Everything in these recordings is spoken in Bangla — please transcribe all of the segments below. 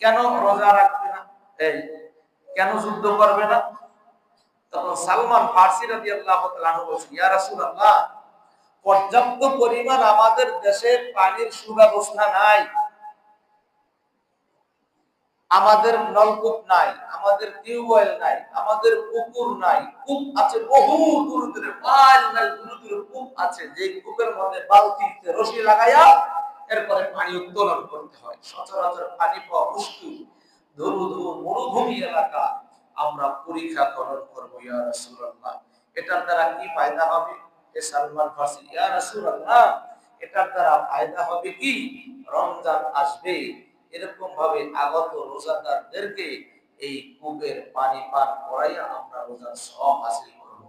কেন রোজা রাখবে না? এই, কেন যুদ্ধ করবে না? তখন সালমান ফার্সি রাদিয়াল্লাহু তাআলা বলছেন, ইয়া রাসূলুল্লাহ, পর্যাপ্ত পরিমাণ আমাদের দেশে পানির সুব্যবস্থা নাই। আমাদের নলকূপ নাই, আমাদের টিউবওয়েল নাই, আমাদের পুকুর নাই। কূপ আছে বহু দূর দূরে, মাইল মাইল দূর দূরে কূপ আছে। যে কূপের মধ্যে বালতিতে রশি লাগাইয়া এরপরে পানি উত্তোলন করতে হয়। সচরাচর পানি পাওয়া মুশকিল। ধরু ধরু মরুভূমি এলাকা আমরা পরীক্ষা করব, ইয়া এটার দ্বারা কি ফায়দা হবে? এ সালমান ফার্সি, ইয়া এটার দ্বারা হবে কি? রমজান আসবে। এরকম ভাবে আগত রোজাদারদেরকে এই কূপের পানি পান করাইয়া আমরা রোজার সব হাসিল করব।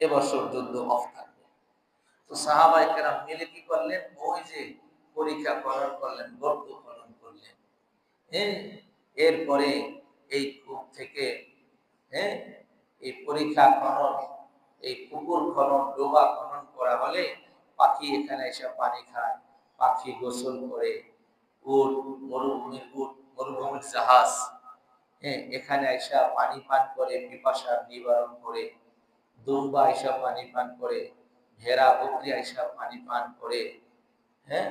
এবছর যুদ্ধ অফ তো সাহাবাই কেরাম মিলে কি করলেন? ওই যে পরীক্ষা খনন করলেন গর্ত খনন করলেন। হ্যাঁ এরপরে এই কূপ থেকে হ্যাঁ এই পরীক্ষা খনন, এই পুকুর খনন, ডোবা খনন করা হলে পাখি এখানে এসে পানি খায়। পাখি গোসল করে, উট, মরুভূমির উট, মরুভূমির জাহাজ হ্যাঁ এখানে আইসা পানি পান করে পিপাসা নিবারণ করে, দুম্বা আইসা পানি পান করে ভেড়া বকরি আইসা পানি পান করে হ্যাঁ?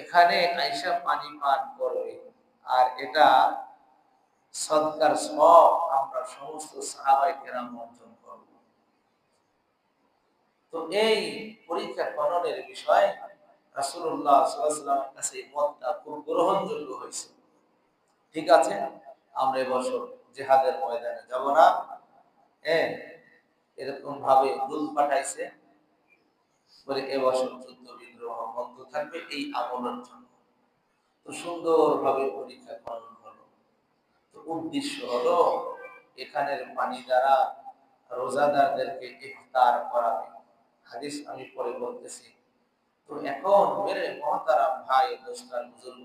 এখানে আইসা পানি পান করবে আর এটা সদকার সব আমরা সমস্ত সাহাবাই কেরাম অর্জন করব। তো এই পরীক্ষা খননের বিষয় সাল্লাল্লাহু কাছে মতটা খুব গ্রহণযোগ্য হয়েছে। ঠিক আছে? আমরা এবছর জেহাদের ময়দানে যাব না। হ্যাঁ এরকম ভাবে দুধ পাঠাইছে। বলে এবছর যুদ্ধ বিগ্রহ বন্ধ থাকবে, এই আমলের জন্য। তো সুন্দরভাবে পরীক্ষা খনন হলো। তো উদ্দেশ্য হলো, এখানের পানি দ্বারা রোজাদারদেরকে ইফতার করাবে। হাদিস আমি পরে বলতেছি। তো এখন, মেরে মহতারাম ভাই দোস্তার বুজুর্গ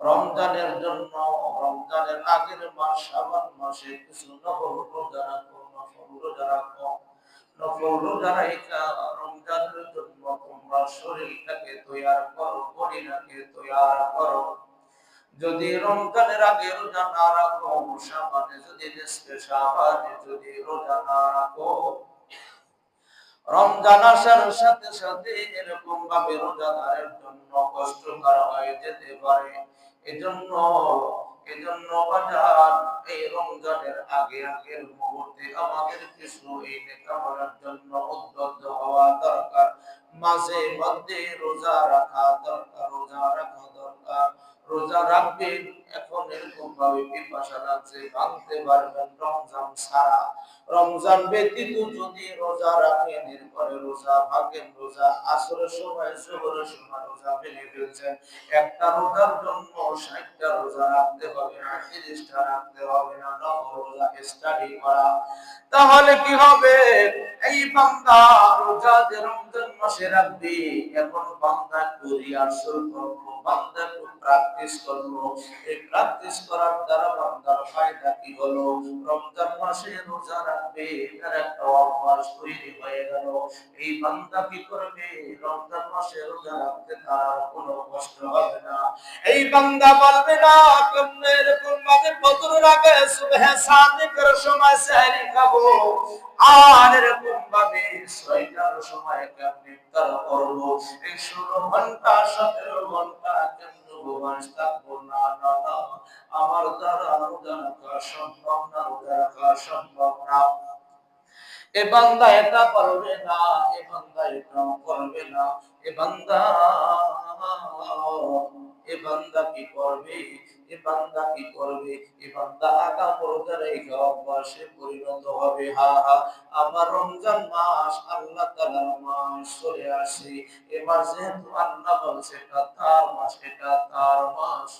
রমজানের জন্য, রমজানের আগের মাস শাবান মাসে কিছু নফল রোজা রাখো, নফল রোজা রাখো। রমজানের জন্য তোমরা শরীরটাকে তৈয়ার করো, বডিটাকে তৈয়ার করো। যদি রমজানের আগে রোজা না রাখো শাবানে যদি নিসফে যদি রোজা না রাখো। রমজান আসার সাথে সাথে এরকম ভাবে রোজাদারের জন্য কষ্টকর হয়ে যেতে পারে। এজন্য এজন্য বাজার, এই রমজানের আগে আগের মুহূর্তে আমাদের কিছু এই জন্য উদ্বুদ্ধ হওয়া দরকার। মাঝে মধ্যে রোজা রাখা দরকার, রোজা রাখা দরকার। রোজা রাখবেন, এখন এরকম ভাবে পিপাসা লাগছে ভাঙতে পারবেন রমজান ছাড়া। রমজান ব্যতীত যদি রোজা রাখেন, এরপরে রোজা ভাগেন রোজা আসরের সময়, জোহরের সময় রোজা ফেলে ফেলছেন। একটা রোজার জন্য ষাটটা রোজা রাখতে হবে না রাখতে হবে না স্টাডি করা। তাহলে কি হবে? এই বান্দা রোজা যে রমজান মাসে রাখবে, এখন বান্দা বান্দা প্র্যাকটিস করল। এই প্র্যাকটিস করার দ্বারা বান্দার ফায়দা কি হলো? রমজান মাসে রোজা রাখবে এটার একটা অভ্যাস তৈরি হয়ে গেল। এই বান্দা কি করবে? রমজান মাসে রোজা রাখতে তার কোনো কষ্ট হবে এই বান্দা বলবে না কেমনে এরকম ভাবে বদর আগে সুবহ সাদিকের সময় সেহরি খাব। আর এরকম ভাবে ছয়টার সময় কেমনে ইফতার করব? এই ষোলো ঘণ্টা, সতেরো ঘণ্টা কেমনে উপবাস থাকব? না না আমার দ্বারা রোজা রাখা সম্ভব না রোজা রাখা সম্ভব না। এ বান্দা এটা পারবে না, এ বান্দা এটা করবে না, এ বান্দা বান্দা কি করবে? এ বান্দা আগা পর্দার এই অভ্যাসে পরিণত হবে। হা হা, আমার রমজান মাস আল্লাহ তালার মাস চলে আসে। এবার যেহেতু আল্লাহ বলছে, এটা তার মাস, এটা তার মাস।